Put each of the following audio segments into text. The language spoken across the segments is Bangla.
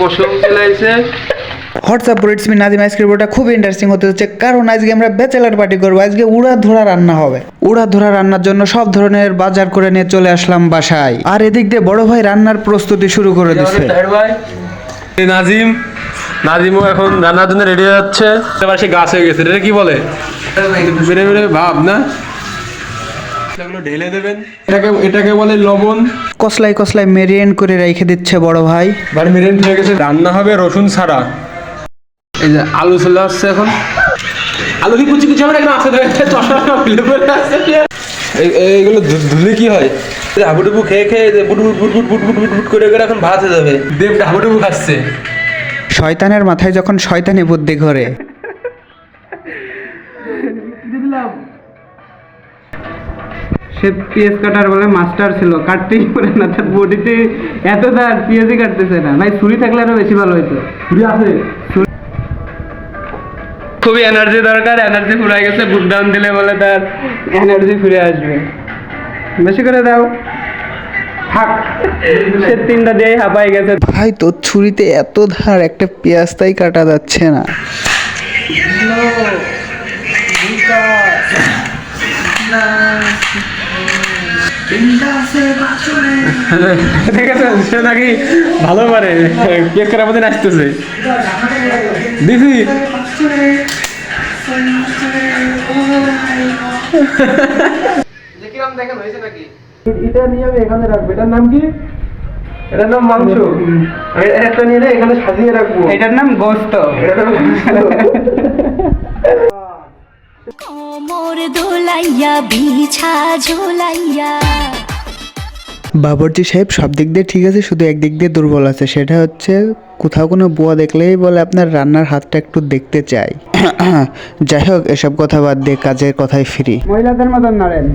পশম হোয়াটসঅ্যাপ ইটস মি নাজিম আজকের ভিডিওটা খুব ইন্টারেস্টিং হতে হচ্ছে। কারণ আজকে আমরা ব্যাচেলার পার্টি করব আজকে উড়া ধরা রান্না হবে। উড়া ধরা রান্নার জন্য সব ধরনের বাজার করে নিয়ে চলে আসলাম বাসায়। আর এদিক দিয়ে বড় ভাই রান্নার প্রস্তুতি শুরু করে দিচ্ছে নাজিম নাজিমও এখন রান্নার জন্য রেডি হয়ে যাচ্ছে। এবার সে গাছ হয়ে গেছে এটা কি বলে? বেড়ে বেড়ে ভাব না? এগুলো ঢেলে দেবেন। এটাকে এটাকে বলে লবণ। কসলাই কসলাই মেরিয়েন্ট করে রেখে দিচ্ছে বড় ভাই। বাড়ি মেরেন্ট হয়ে গেছে। রান্না হবে রসুন ছাড়া। এই যে আলু চলে আসছে এখন। আলু কি কুচি কুচি আমার একদম আসতে দেবে চশমা খুলে পড়ে আসছে এইগুলো ধু- ধুলে কি হয়? হাবুডুবু খেয়ে খেয়ে বুট বুট বুট বুট বুট বুট বুট বুট করে করে এখন ভাত হয়ে যাবে দেবটা হাবুডুবু খাচ্ছে। শয়তানের মাথায় যখন শয়তানি বুদ্ধি ঘরে। সে পিএস কাটার বলে মাস্টার ছিল কাটতেই পারে না তার বডিতে এত তার পিএসই কাটতেছে না। ভাই ছুরি থাকলে আরও বেশি ভালো হইতো। ঘুরে আছে। খুবই এনার্জি দরকার এনার্জি ফুরাই গেছে বুক ডাউন দিলে বলে তার এনার্জি ফিরে আসবে। বেশি করে দাও। সে তিনটা দিয়েই হাঁপাই গেছে। ভাই তোর ছুরিতে এত ধার একটা পেঁয়াজ তাই কাটা যাচ্ছে না। দেখেছেন? সে নাকি ভালো পারে। কেক করার মধ্যে নাচতেছে। দিদি। এটা নিয়ে আমি এখানে রাখব। এটার নাম কি? এটার নাম মাংস। নিয়ে এখানে সাজিয়ে রাখব। এটার নাম গোস্ত। এটার নাম মোর দোলাইয়া বিছা ঝোলাইয়া। বাবরজি সাহেব সব দিক দিয়ে ঠিক আছে শুধু একদিক দিয়ে দুর্বল আছে। সেটা হচ্ছে কোথাও কোনো বুয়া দেখলেই বলে আপনার রান্নার হাতটা একটু দেখতে চাই। যাই হোক এসব কথা বাদ দিয়ে কাজের কথায় ফিরি। মহিলাদের মতন নাড়েন।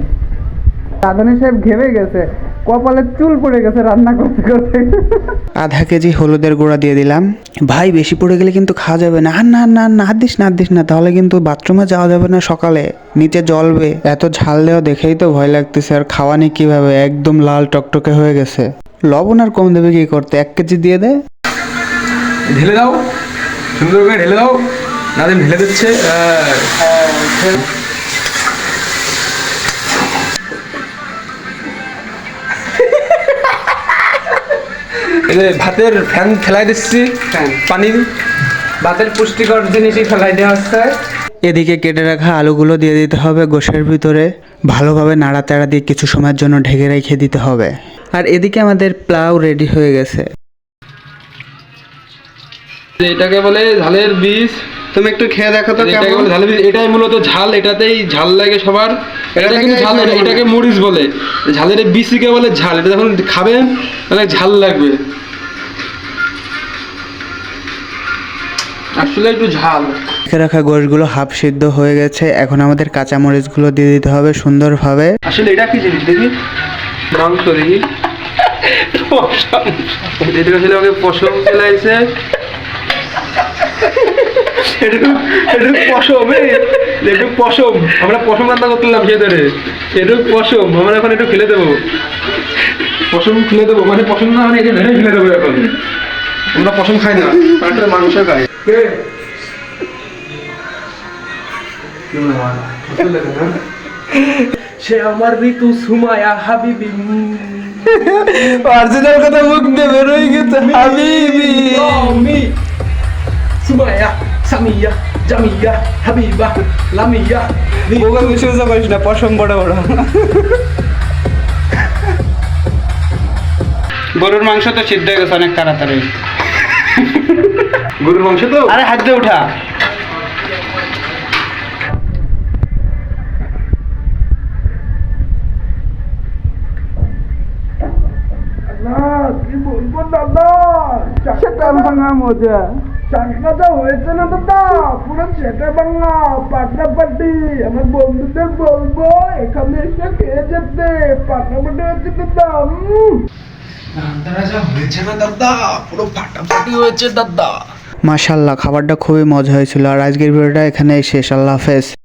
রাধনী সাহেব ঘেমে গেছে। কপালে চুল পড়ে গেছে রান্না করতে করতে। আধা কেজি হলুদের গুঁড়া দিয়ে দিলাম। ভাই বেশি পড়ে গেলে কিন্তু খাওয়া যাবে না। আর না না না হাত দিস না হাত দিস না তাহলে কিন্তু বাথরুমে যাওয়া যাবে না সকালে। নিচে জ্বলবে। এত ঝাল দেওয়া দেখেই তো ভয় লাগতেছে আর খাওয়া নেই কীভাবে? একদম লাল টকটকে হয়ে গেছে। লবণ আর কম দেবে কি করতে? এক কেজি দিয়ে দে। ঢেলে দাও। সুন্দর করে ঢেলে দাও। নাদিম ঢেলে দিচ্ছে। ভাতের ফ্যান ফেলাই দিচ্ছি পানির। পানি ভাতের পুষ্টিকর জিনিসই ফেলাই দেওয়া হচ্ছে। এদিকে কেটে রাখা আলুগুলো দিয়ে দিতে হবে গোশের ভিতরে। ভালোভাবে নাড়াতাড়া দিয়ে কিছু সময়ের জন্য ঢেকে রেখে দিতে হবে। আর এদিকে আমাদের প্লাউ রেডি হয়ে গেছে। এটাকে বলে ঝালের বীজ। তুমি একটু খেয়ে দেখো তো এটাকে কেমন? বীজ এটাই মূলত ঝাল এটাতেই ঝাল লাগে সবার। এটা কিন্তু ঝাল এটাকে মরিচ বলে। ঝালের বীজকে বলে ঝাল এটা যখন খাবেন তাহলে ঝাল লাগবে। আসলে একটু ঝাল। রেখে রাখা গোশগুলো হাফ সিদ্ধ হয়ে গেছে এখন আমাদের কাঁচামরিচগুলো দিয়ে দিতে হবে সুন্দরভাবে। আসলে এটা কি জিনিস দেখি? মাংস দেখি। এটা আসলে ওকে পশম খেলাইছে। একটু একটু পশম একটু পশম। আমরা পশম রান্না করতেলাম ভেতরে। একটু পশম আমরা এখন একটু ফেলে দেবো। পশম ফেলে দেবো মানে পশম না মানে এটা ভেঙে ফেলে দেবো এখন। আমরা পশম খাই না আমরা মাংস খাই। সে আমার ঋতু সুমায়া হাবিবি। অরিজিনাল কথা মুখ দিয়ে বেরোয় গেছে হাবিবি। সুমায়া। সামিয়া জামিয়া হাবিবা লামিয়া ওকে বেশি করিস না পশম বড় বড়। গরুর মাংস তো সিদ্ধ হয়ে গেছে অনেক তাড়াতাড়ি। গরুর মাংস তো? আরে হাত দিয়ে উঠা। সেটা ভাঙা মজা। চাকরাটা হয়েছে না দাদা? পুরো বাংলা পাটনাপাটি আমার বন্ধুদের বলব এখানে এসে খেয়ে যেতে। পাটনা হয়েছে হচ্ছে দাদা? উম। মাশাল্লাহ খাবারটা খুবই মজা হয়েছিল। আর আজকের ভিডিওটা এখানে শেষ। আল্লাহ হাফেজ।